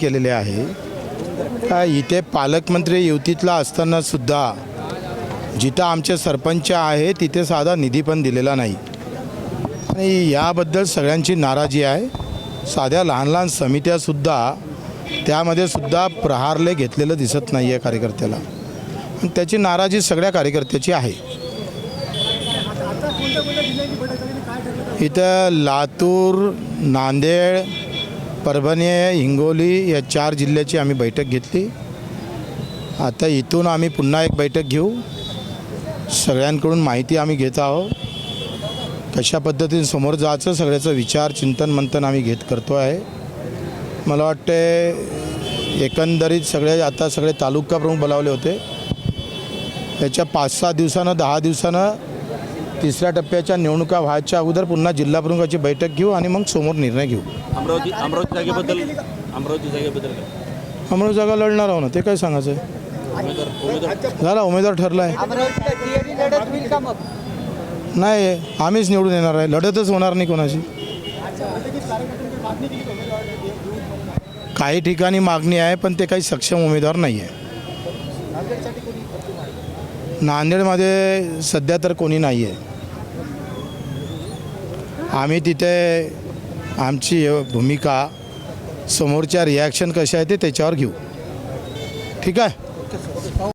केलेले आहे. इथे पालकमंत्री युतीतला असताना सुद्धा जिथं आमचे सरपंच आहे तिथे साधा निधी पण दिलेला नाही. आणि याबद्दल सगळ्यांची नाराजी आहे. साध्या लहान लहान समित्यासुद्धा त्यामध्ये सुद्धा प्रहारले घेतलेलं दिसत नाही आहे कार्यकर्त्याला. आणि त्याची नाराजी सगळ्या कार्यकर्त्याची आहे. इथं लातूर नांदेड परभणी हिंगोली या चार जिल्ह्याची आम्ही बैठक घेतली. आता इथून आम्ही पुन्हा एक बैठक घेऊ. सगळ्यांकडून माहिती आम्ही घेत आहोत. कशा पद्धतीने समोर जायचं सगळ्याचं विचार चिंतन मंथन आम्ही घेत करतो आहे. मला वाटते एकंदरीत सगळे आता सगळे तालुका प्रमुख बोलावले होते. त्याच्या पाच सहा दिवसानं दहा दिवसानं तिसऱ्या टप्प्याच्या निवडणुका व्हायच्या अगोदर पुन्हा जिल्हा प्रमुखाची बैठक घेऊ आणि मग समोर निर्णय घेऊ. अमरावती अमरावती जागेबद्दल अमरावती जागेबद्दल काय? अमरावती जागा लढणार आहो ना ते काय सांगायचं आहे उमेदवार उमेदवार झाला उमेदवार ठरला आहे अमरावतीला टीएडी लढत होईल का मग नाही आम्हीच निवडून येणार आहे. लढतच होणार नाही कोणाची. काही ठिकाणी मागणी आहे पण ते काही सक्षम उमेदवार नाही आहे नांदेडमध्ये सध्या तर कोणी नाही आहे आम्ही तिथे आमची भूमिका समोरच्या रिॲक्शन कशा आहे ते त्याच्यावर घेऊ. ठीक आहे?